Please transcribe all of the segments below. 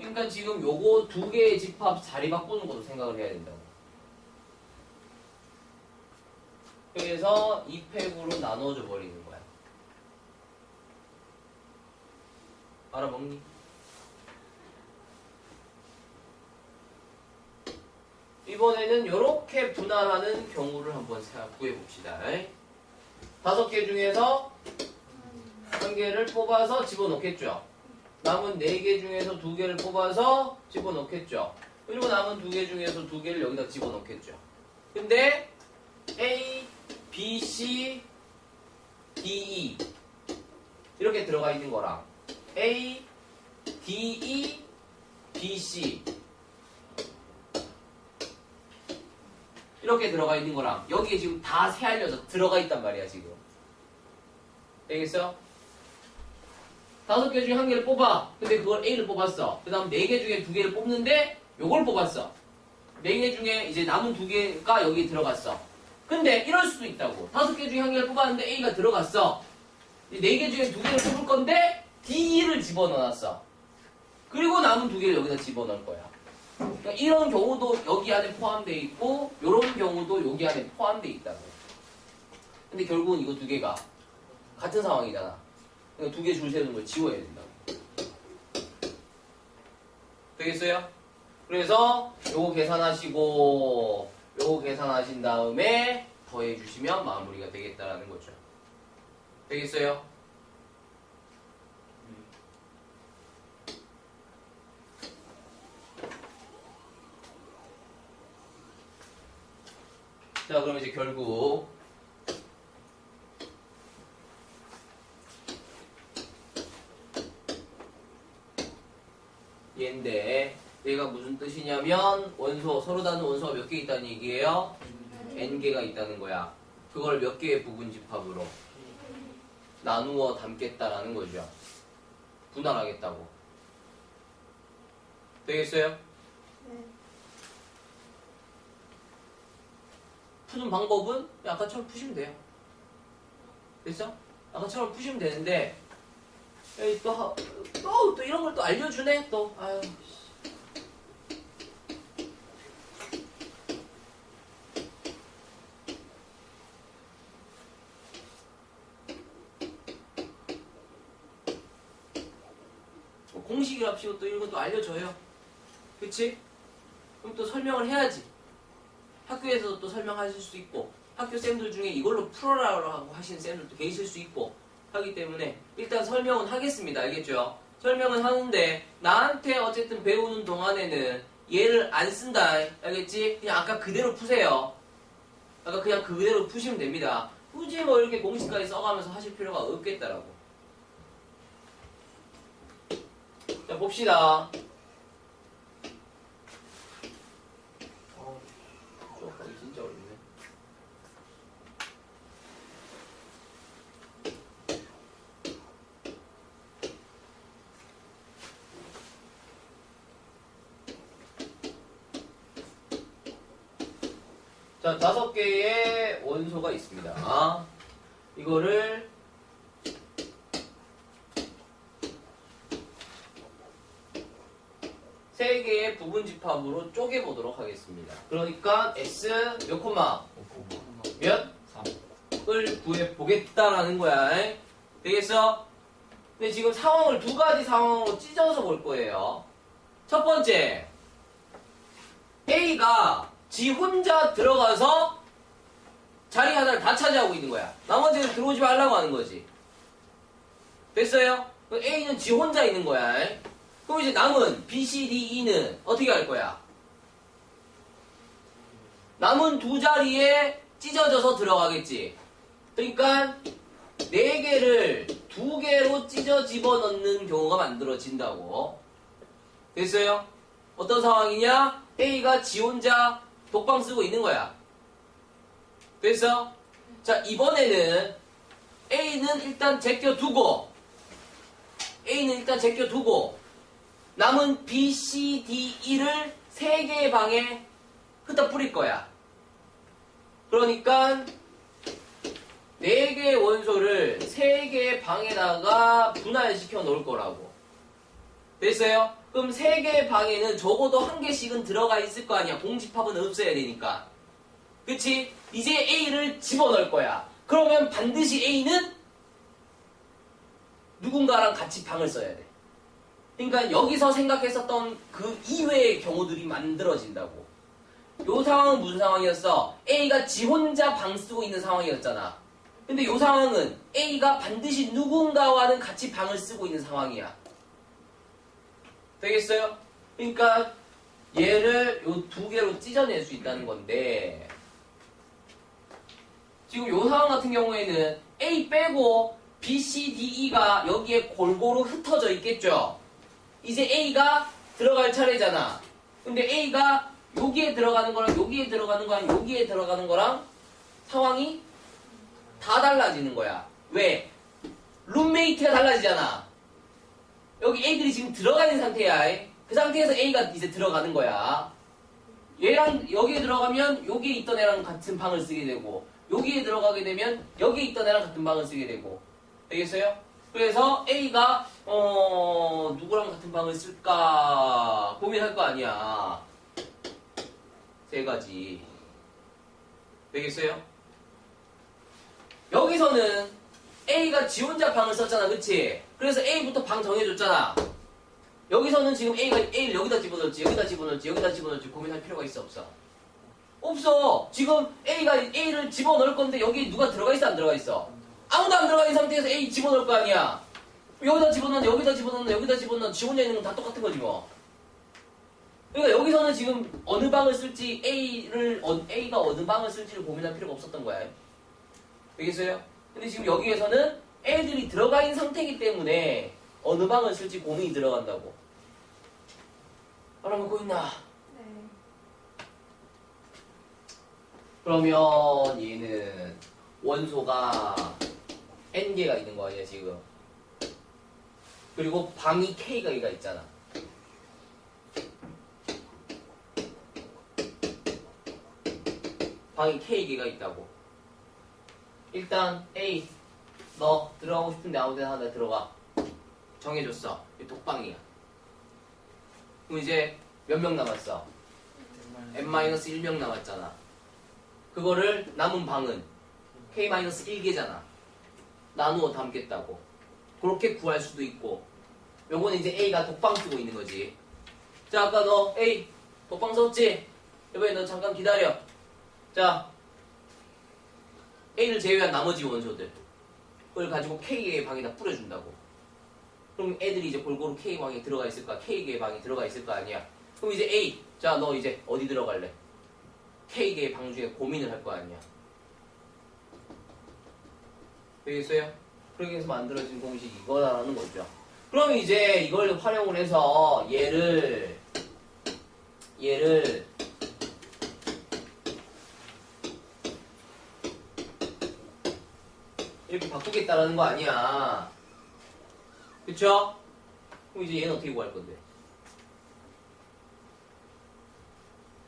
그러니까 지금 요거 두 개의 집합 자리 바꾸는 것도 생각을 해야 된다고. 그래서 이 팩으로 나눠줘 버리는 거야. 알아먹니? 이번에는 이렇게 분할하는 경우를 한번 구해 봅시다. 다섯 개 중에서 한 개를 뽑아서 집어넣겠죠. 남은 네개 중에서 두 개를 뽑아서 집어넣겠죠. 그리고 남은 두개 중에서 두 개를 여기다 집어넣겠죠. 근데 A, B, C, D, E 이렇게 들어가 있는 거랑 A, D, E, B, C 이렇게 들어가 있는 거랑 여기에 지금 다 새알려서 들어가 있단 말이야 지금 되겠어? 다섯 개 중에 한 개를 뽑아. 근데 그걸 A를 뽑았어. 그 다음 네 개 중에 두 개를 뽑는데 요걸 뽑았어. 네 개 중에 이제 남은 두 개가 여기 들어갔어. 근데 이럴 수도 있다고. 다섯 개 중에 한 개를 뽑았는데 A가 들어갔어. 네 개 중에 두 개를 뽑을 건데 D를 집어넣었어. 그리고 남은 두 개를 여기다 집어넣을 거야. 그러니까 이런 경우도 여기 안에 포함되어 있고 이런 경우도 여기 안에 포함되어 있다고. 근데 결국은 이거 두 개가 같은 상황이잖아. 그러니까 두개 줄 세우는 걸 지워야 된다고. 되겠어요? 그래서 요거 계산하시고 요거 계산하신 다음에 더해 주시면 마무리가 되겠다라는 거죠. 되겠어요? 자, 그럼 이제 결국 얘인데 얘가 무슨 뜻이냐면 원소 서로 다른 원소가 몇 개 있다는 얘기예요? n 개가 있다는 거야. 그걸 몇 개의 부분 집합으로 나누어 담겠다라는 거죠. 분할하겠다고. 되겠어요? 푸는 방법은 아까처럼 푸시면 돼요. 됐어? 아까처럼 푸시면 되는데 또, 하- 또, 또 이런 걸 또 알려주네 또 아유 씨. 뭐 공식이랍시고 또 이런 것도 알려줘요 그치? 그럼 또 설명을 해야지 학교에서도 또 설명하실 수 있고 학교 쌤들 중에 이걸로 풀어라고 하시는 쌤들도 계실 수 있고 하기 때문에 일단 설명은 하겠습니다. 알겠죠? 설명은 하는데 나한테 어쨌든 배우는 동안에는 얘를 안 쓴다. 알겠지? 그냥 아까 그대로 푸세요. 아까 그냥 그대로 푸시면 됩니다. 굳이 뭐 이렇게 공식까지 써가면서 하실 필요가 없겠다라고. 자 봅시다. 어, 수업하기 진짜 어렵네. 자, 다섯 개의 원소가 있습니다. 이거를 세 개의 부분 집합으로 쪼개 보도록 하겠습니다. 그러니까 x 몇 콤마 몇? 3을 구해 보겠다라는 거야. 에? 되겠어? 근데 지금 상황을 두 가지 상황으로 찢어서 볼 거예요. 첫 번째, A가 지 혼자 들어가서 자리 하나를 다 차지하고 있는 거야. 나머지는 들어오지 말라고 하는 거지. 됐어요? A는 지 혼자 있는 거야. 에? 그럼 이제 남은 B, C, D, E는 어떻게 할 거야? 남은 두 자리에 찢어져서 들어가겠지. 그러니까 네 개를 두 개로 찢어 집어넣는 경우가 만들어진다고. 됐어요? 어떤 상황이냐? A가 지 혼자 독방 쓰고 있는 거야. 됐어? 자, 이번에는 A는 일단 제껴두고 A는 일단 제껴두고 남은 B, C, D, E를 세 개의 방에 흩어 뿌릴 거야. 그러니까 네 개의 원소를 세 개의 방에다가 분할시켜 놓을 거라고. 됐어요? 그럼 세 개의 방에는 적어도 한 개씩은 들어가 있을 거 아니야. 공집합은 없어야 되니까. 그치? 이제 A를 집어넣을 거야. 그러면 반드시 A는 누군가랑 같이 방을 써야 돼. 그러니까 여기서 생각했었던 그 이외의 경우들이 만들어진다고. 요 상황은 무슨 상황이었어? A가 지 혼자 방 쓰고 있는 상황이었잖아. 근데 요 상황은 A가 반드시 누군가와는 같이 방을 쓰고 있는 상황이야. 되겠어요? 그러니까 얘를 요 두 개로 찢어낼 수 있다는 건데 지금 요 상황 같은 경우에는 A 빼고 B, C, D, E가 여기에 골고루 흩어져 있겠죠? 이제 A가 들어갈 차례잖아. 근데 A가 여기에 들어가는 거랑 여기에 들어가는 거랑 여기에 들어가는 거랑 상황이 다 달라지는 거야. 왜? 룸메이트가 달라지잖아. 여기 A들이 지금 들어가 있는 상태야. 그 상태에서 A가 이제 들어가는 거야. 얘랑 여기에 들어가면 여기에 있던 애랑 같은 방을 쓰게 되고 여기에 들어가게 되면 여기에 있던 애랑 같은 방을 쓰게 되고 되겠어요? 그래서 A가 어 누구랑 같은 방을 쓸까 고민할 거 아니야. 세 가지. 되겠어요? 여기서는 A가 지 혼자 방을 썼잖아, 그치? 그래서 A부터 방 정해줬잖아. 여기서는 지금 A가 A를 여기다 집어넣을지, 여기다 집어넣을지, 여기다 집어넣을지 고민할 필요가 있어, 없어? 없어. 지금 A가 A를 집어넣을 건데 여기 누가 들어가 있어, 안 들어가 있어? 아무도 안 들어가 있는 상태에서 A 집어넣을 거 아니야. 여기다 집어넣는, 여기다 집어넣는, 여기다 집어넣는, 지 혼자 있는 건 다 똑같은 거지 뭐. 그러니까 여기서는 지금 어느 방을 쓸지 A를 어- A가 어느 방을 쓸지를 고민할 필요가 없었던 거야. 알겠어요? 근데 지금 여기에서는 애들이 들어가 있는 상태이기 때문에 어느 방을 쓸지 고민이 들어간다고. 알아먹고 있나? 네. 그러면 얘는 원소가 n 개가 있는 거 아니야 지금? 그리고 방이 k가 있잖아. 방이 k 개가 있다고. 일단 A 너 들어가고 싶은데 아무 데나 하나 들어가. 정해줬어. 이 독방이야. 그럼 이제 몇 명 남았어? n-1명 남았잖아. 그거를 남은 방은 k-1개잖아. 나누어 담겠다고. 그렇게 구할 수도 있고. 요거는 이제 A가 독방 쓰고 있는 거지. 자, 아까 너 A 독방 썼지? 이번에 너 잠깐 기다려. 자, A를 제외한 나머지 원소들. 그걸 가지고 K의 방에다 뿌려준다고. 그럼 애들이 이제 골고루 K 방에 들어가 있을까? K의 방에 들어가 있을 거 아니야? 그럼 이제 A. 자, 너 이제 어디 들어갈래? K개의 방 중에 고민을 할 거 아니야. 되겠어요? 그렇게 해서 만들어진 공식이 이거다라는 거죠. 그럼 이제 이걸 활용을 해서 얘를 이렇게 바꾸겠다라는 거 아니야. 그쵸? 그럼 이제 얘는 어떻게 구할 건데?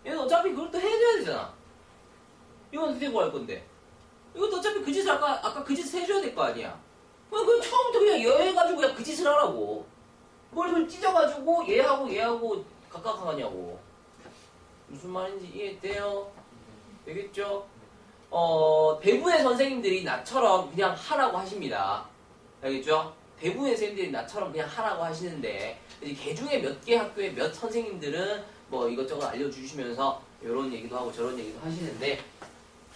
얘는 어차피 그걸 또 해줘야 되잖아. 이건 어떻게 구할 건데? 이것도 어차피 그 짓을 아까, 아까 그 짓을 해줘야 될 거 아니야. 그냥, 그냥 처음부터 그냥 여해가지고 그냥 그 짓을 하라고. 그걸 좀 찢어가지고 얘하고 얘하고 각각 하냐고. 무슨 말인지 이해돼요? 되겠죠? 어, 대부분의 선생님들이 나처럼 그냥 하라고 하십니다. 알겠죠? 대부분의 선생님들이 나처럼 그냥 하라고 하시는데, 이제 개 중에 몇 개 학교에 몇 선생님들은 뭐 이것저것 알려주시면서 이런 얘기도 하고 저런 얘기도 하시는데,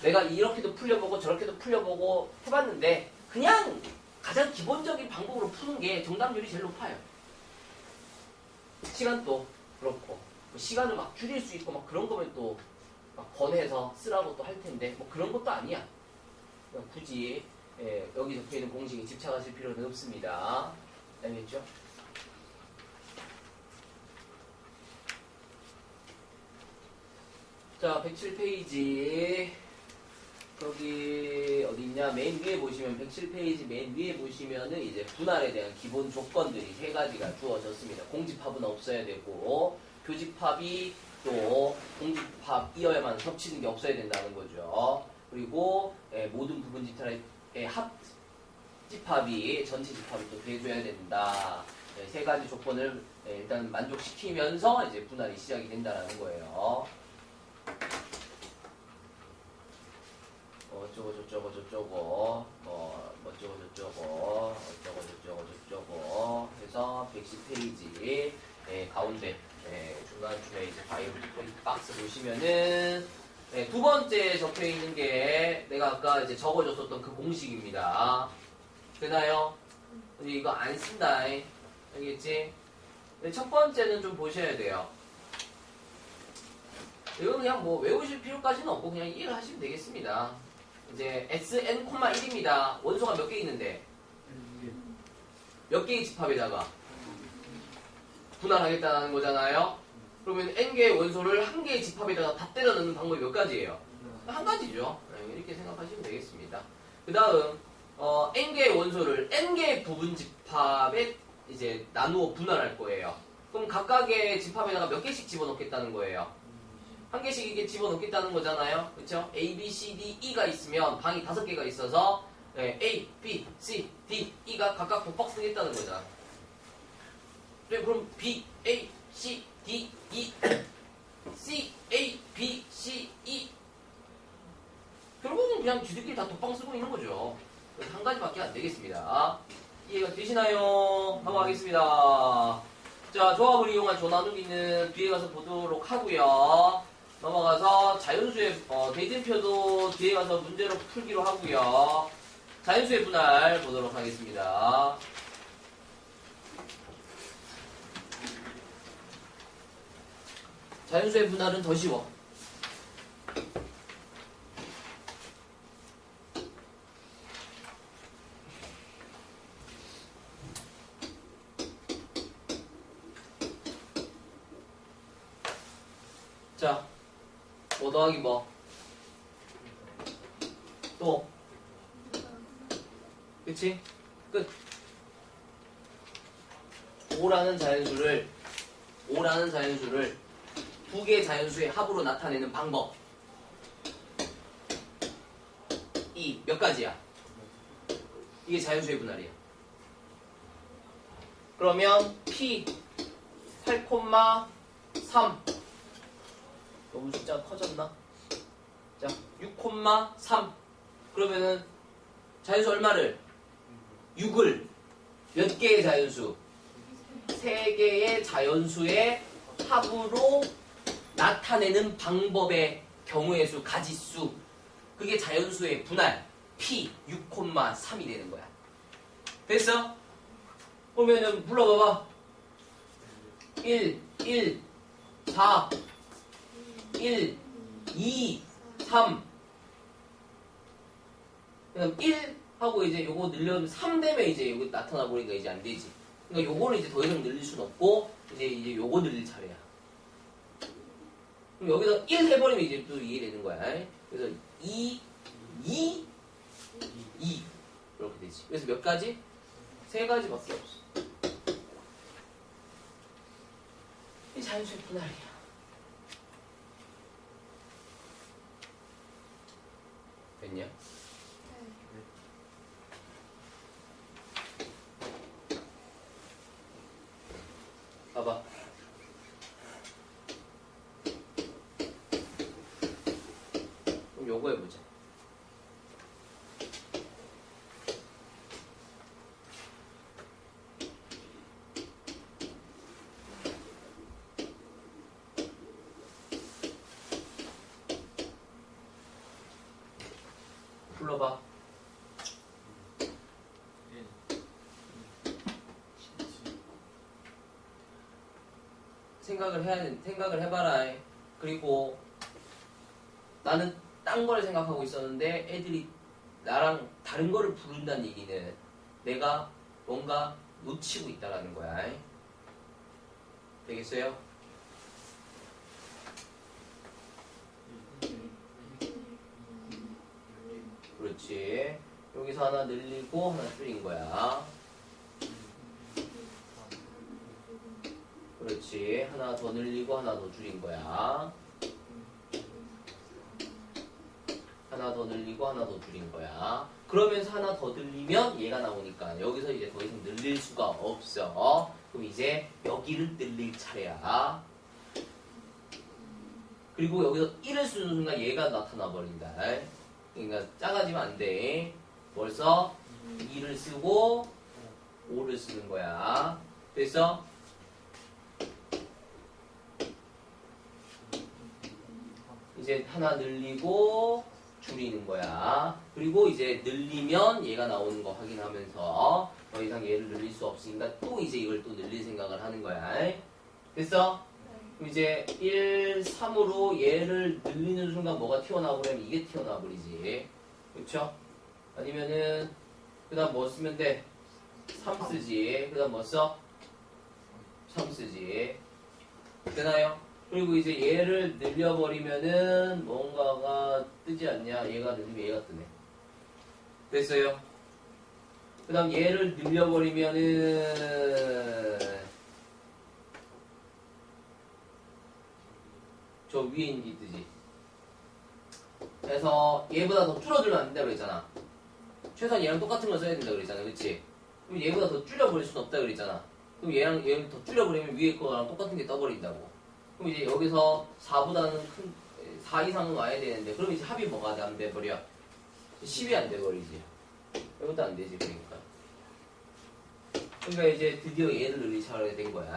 내가 이렇게도 풀려보고 저렇게도 풀려보고 해봤는데, 그냥 가장 기본적인 방법으로 푸는 게 정답률이 제일 높아요. 시간도 그렇고, 뭐 시간을 막 줄일 수 있고 막 그런 거면 또 막 권해서 쓰라고 또 할 텐데 뭐 그런 것도 아니야. 굳이 예, 여기 적혀 있는 공식에 집착하실 필요는 없습니다. 알겠죠? 자, 107페이지. 거기 어디 있냐? 맨 위에 보시면 107페이지 맨 위에 보시면은 이제 분할에 대한 기본 조건들이 세 가지가 주어졌습니다. 공집합은 없어야 되고 교집합이 또 공집합 이어야만 겹치는 게 없어야 된다는 거죠. 그리고 예, 모든 부분 집합의 합 집합이 전체 집합이 또 돼줘야 된다. 네, 세 가지 조건을 네, 일단 만족시키면서 이제 분할이 시작이 된다라는 거예요. 뭐 어쩌고 저쩌고 저쩌고 뭐 어쩌고 저쩌고 어쩌고 저쩌고 저쩌고 해서 110페이지 예, 가운데 예, 중간쯤에 이제 바이블 박스 보시면은 예, 두 번째 적혀 있는 게 내가 아까 이제 적어줬었던 그 공식입니다. 되나요? 이거 안 쓴다. 알겠지? 근데 첫 번째는 좀 보셔야 돼요. 이건 그냥 뭐 외우실 필요까지는 없고 그냥 이해를 하시면 되겠습니다. 이제 sn,1입니다. 원소가 몇 개 있는데 몇 개의 집합에다가 분할하겠다는 거잖아요. 그러면 n 개의 원소를 한 개의 집합에다가 다 때려 넣는 방법이 몇 가지예요? 한 가지죠. 네, 이렇게 생각하시면 되겠습니다. 그 다음 어, n 개의 원소를 n 개의 부분 집합에 이제 나누어 분할할 거예요. 그럼 각각의 집합에다가 몇 개씩 집어넣겠다는 거예요. 한 개씩 이게 집어넣겠다는 거잖아요. 그렇죠? A, B, C, D, E가 있으면 방이 다섯 개가 있어서 네, A, B, C, D, E가 각각 독박 쓰겠다는 거잖아. 그래 그럼 B, A, C, D, E, C, A, B, C, E 결국은 그냥 쥐들끼리 다 독방 쓰고 있는 거죠. 한 가지밖에 안 되겠습니다. 이해가 되시나요? 한번 하겠습니다. 자, 조합을 이용한 조나누기는 뒤에 가서 보도록 하고요. 넘어가서 자연수의 어, 대진표도 뒤에 가서 문제로 풀기로 하고요. 자연수의 분할 보도록 하겠습니다. 자연수의 분할은 더 쉬워. 자, 뭐 더하기 뭐? 또, 그치? 끝. 5라는 자연수를, 5라는 자연수를 두 개의 자연수의 합으로 나타내는 방법. 이 몇 가지야? 이게 자연수의 분할이야. 그러면 P 8,3 너무 숫자가 커졌나? 자, 6,3 그러면은 자연수 얼마를? 6을 몇 개의 자연수? 3개의 자연수의 합으로 나타내는 방법의 경우의 수, 가지수 그게 자연수의 분할 P 6,3이 되는 거야 됐어? 그러면은 불러봐봐 1, 1, 4 1, 2, 3. 그다음 1 하고 이제 요거 늘려면 3 되면 이제 요거 나타나 버리니까 이제 안 되지. 그러니까 요거는 이제 더 이상 늘릴 순 없고 이제 이제 요거 늘릴 차례야. 그럼 여기서 1 해버리면 이제 또 이해되는 거야. 그래서 2, 2, 2 이렇게 되지. 그래서 몇 가지? 세 가지밖에 없어. 이 자연수의 분할이야. 됐냐? 봐봐. 그럼 요거 해보자. 불러봐. 생각을 해야 돼. 생각을 해봐라. 그리고 나는 딴 걸 생각하고 있었는데 애들이 나랑 다른 거를 부른다는 얘기는 내가 뭔가 놓치고 있다라는 거야. 되겠어요? 그렇지. 여기서 하나 늘리고 하나 줄인 거야. 그렇지. 하나 더 늘리고 하나 더 줄인 거야. 하나 더 늘리고 하나 더 줄인 거야. 그러면서 하나 더 늘리면 얘가 나오니까 여기서 이제 더 이상 늘릴 수가 없어. 그럼 이제 여기를 늘릴 차례야. 그리고 여기서 1을 쓰는 순간 얘가 나타나 버린다. 그러니까 작아지면 안 돼. 벌써 2를 쓰고 5를 쓰는 거야. 됐어? 이제 하나 늘리고 줄이는 거야. 그리고 이제 늘리면 얘가 나오는 거 확인하면서 더 이상 얘를 늘릴 수 없으니까 또 이제 이걸 또 늘릴 생각을 하는 거야. 됐어? 그럼 이제 1, 3으로 얘를 늘리는 순간 뭐가 튀어나와 버리면 이게 튀어나와 버리지. 그쵸? 아니면은 그 다음 뭐 쓰면 돼? 3 쓰지. 그 다음 뭐 써? 3 쓰지. 되나요? 그리고 이제 얘를 늘려버리면은 뭔가가 뜨지 않냐? 얘가 늘리면 얘가 뜨네. 됐어요? 그 다음 얘를 늘려버리면은 저 위에 있는 게 뜨지. 그래서 얘보다 더 줄어들면 안 된다 그랬잖아. 최소한 얘랑 똑같은 걸 써야 된다 그랬잖아. 그치? 그럼 얘보다 더 줄여버릴 순 없다 그랬잖아. 그럼 얘랑 얘를 더 줄여버리면 위에 거랑 똑같은 게 떠버린다고. 그럼 이제 여기서 4보다는 큰, 4 이상은 와야 되는데, 그럼 이제 합이 뭐가 안 돼버려? 10이 안 돼버리지. 이것도 안 되지, 그러니까. 그러니까 이제 드디어 얘를 늘리 차례가 된 거야.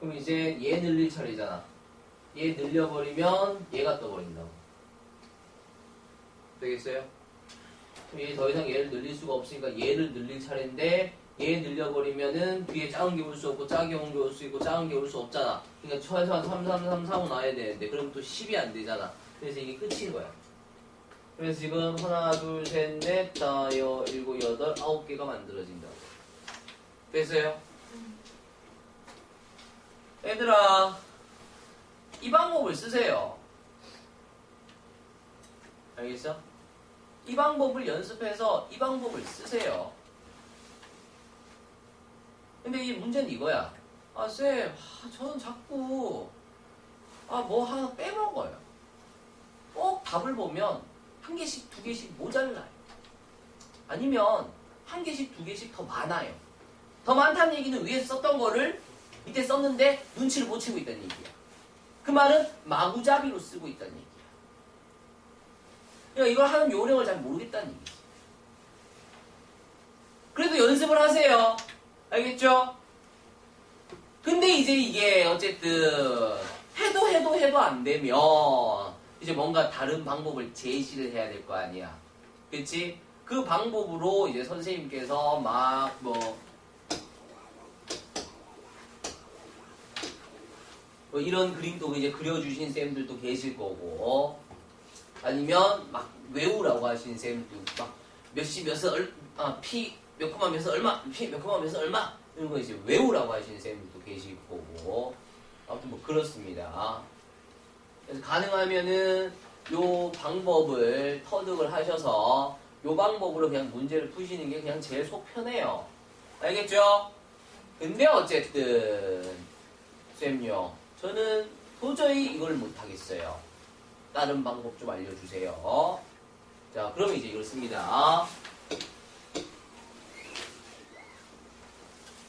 그럼 이제 얘 늘릴 차례잖아. 얘 늘려버리면 얘가 떠버린다고. 되겠어요? 그럼 얘 더 이상 얘를 늘릴 수가 없으니까 얘를 늘릴 차례인데 얘 늘려버리면은 뒤에 작은 게 올 수 없고 작은 게 올 수 있고 작은 게 올 수 없잖아. 그러니까 최소한 3, 3, 3, 3은 와야 되는데 그럼 또 10이 안 되잖아. 그래서 이게 끝인 거야. 그래서 지금 하나, 둘, 셋, 넷, 다, 여, 일곱, 여덟, 아홉 개가 만들어진다고. 됐어요? 얘들아, 이 방법을 쓰세요. 알겠어? 이 방법을 연습해서 이 방법을 쓰세요. 근데 이 문제는 이거야. 아, 쌤, 아, 저는 자꾸, 아, 뭐 하나 빼먹어요. 꼭 답을 보면 한 개씩, 두 개씩 모자라요. 아니면 한 개씩, 두 개씩 더 많아요. 더 많다는 얘기는 위에 썼던 거를 밑에 썼는데 눈치를 못 채고 있다는 얘기야. 그 말은 마구잡이로 쓰고 있다는 얘기야. 그러니까 이걸 하는 요령을 잘 모르겠다는 얘기지. 그래도 연습을 하세요. 알겠죠? 근데 이제 이게 어쨌든 해도 해도 해도 안 되면 이제 뭔가 다른 방법을 제시를 해야 될 거 아니야. 그치? 그 방법으로 이제 선생님께서 막 뭐 뭐 이런 그림도 이제 그려주신 쌤들도 계실 거고 아니면 막 외우라고 하신 쌤도 막 몇시 몇서 얼, 아, 피, 몇 코마 몇서 얼마, 피, 몇 코마 몇서 얼마 이런 거 이제 외우라고 하시는 쌤들도 계실 거고 아무튼 뭐 그렇습니다. 그래서 가능하면은 요 방법을 터득을 하셔서 요 방법으로 그냥 문제를 푸시는 게 그냥 제일 속 편해요. 알겠죠? 근데 어쨌든 쌤요. 저는 도저히 이걸 못하겠어요. 다른 방법 좀 알려주세요. 자, 그럼 이제 이걸 씁니다.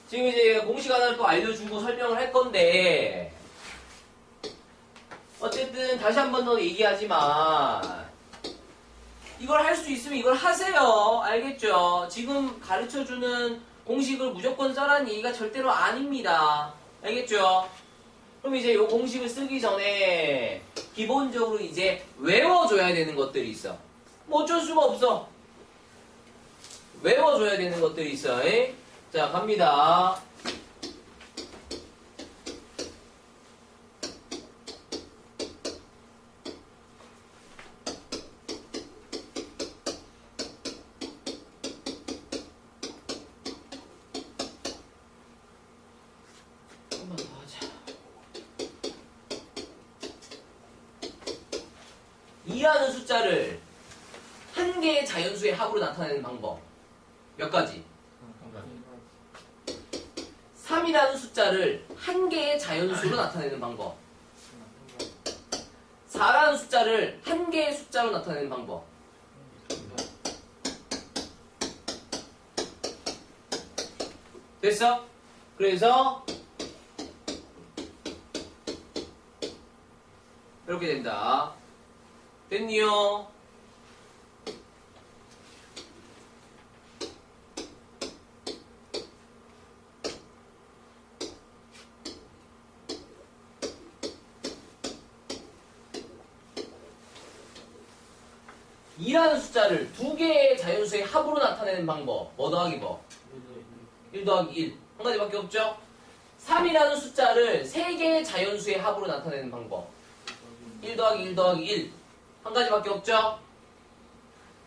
지금 이제 공식 하나를 또 알려주고 설명을 할 건데, 어쨌든 다시 한 번 더 얘기하지만, 이걸 할 수 있으면 이걸 하세요. 알겠죠? 지금 가르쳐주는 공식을 무조건 써라는 얘기가 절대로 아닙니다. 알겠죠? 그럼 이제 이 공식을 쓰기 전에 기본적으로 이제 외워줘야 되는 것들이 있어. 뭐 어쩔 수가 없어. 외워줘야 되는 것들이 있어. 에? 자, 갑니다. 합으로 나타내는 방법. 몇 가지? 3이라는 숫자를 한 개의 자연수로 나타내는 방법. 4라는 숫자를 한 개의 숫자로 나타내는 방법. 됐어? 그래서 이렇게 된다. 됐니요? 숫자를 두 개의 자연수의 합으로 나타내는 방법. 뭐 더하기 뭐? 1 더하기 1. 한 가지밖에 없죠? 3이라는 숫자를 세 개의 자연수의 합으로 나타내는 방법. 1 더하기 1 더하기 1. 한 가지밖에 없죠?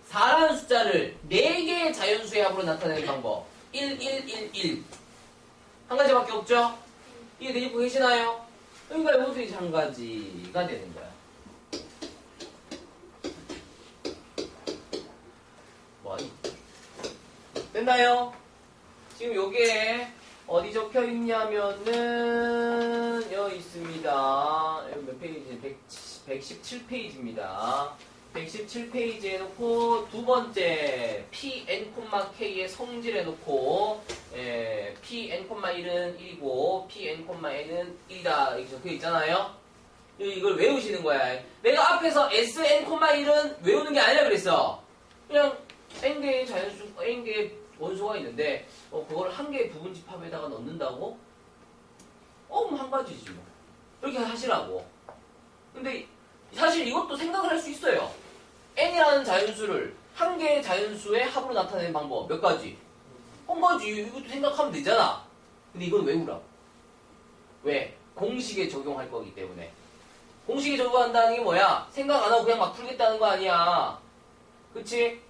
4라는 숫자를 네 개의 자연수의 합으로 나타내는 방법. 1, 1, 1, 1. 한 가지밖에 없죠? 이해 되시고 계시나요? 그러니까 이것도 이제 한 가지가 되는 거야. 됐나요? 지금 요게 어디 적혀 있냐면은 여기 있습니다. 몇 페이지? 117페이지입니다. 117페이지에 놓고 두 번째 pn, k의 성질 해놓고 예, pn, 1은 1이고 pn, n은 1이다 이렇게 적혀 있잖아요. 이걸 외우시는 거야. 내가 앞에서 sn, 1은 외우는 게 아니라 그랬어. 그냥 n개의 자연수, n개의 원소가 있는데 어, 그걸 한 개의 부분 집합에다가 넣는다고? 어, 뭐 한 가지지 뭐. 이렇게 하시라고. 근데 사실 이것도 생각을 할 수 있어요. n이라는 자연수를 한 개의 자연수의 합으로 나타내는 방법 몇 가지? 한 가지 이것도 생각하면 되잖아. 근데 이건 외우라고. 왜? 공식에 적용할 거기 때문에. 공식에 적용한다는 게 뭐야? 생각 안 하고 그냥 막 풀겠다는 거 아니야. 그치?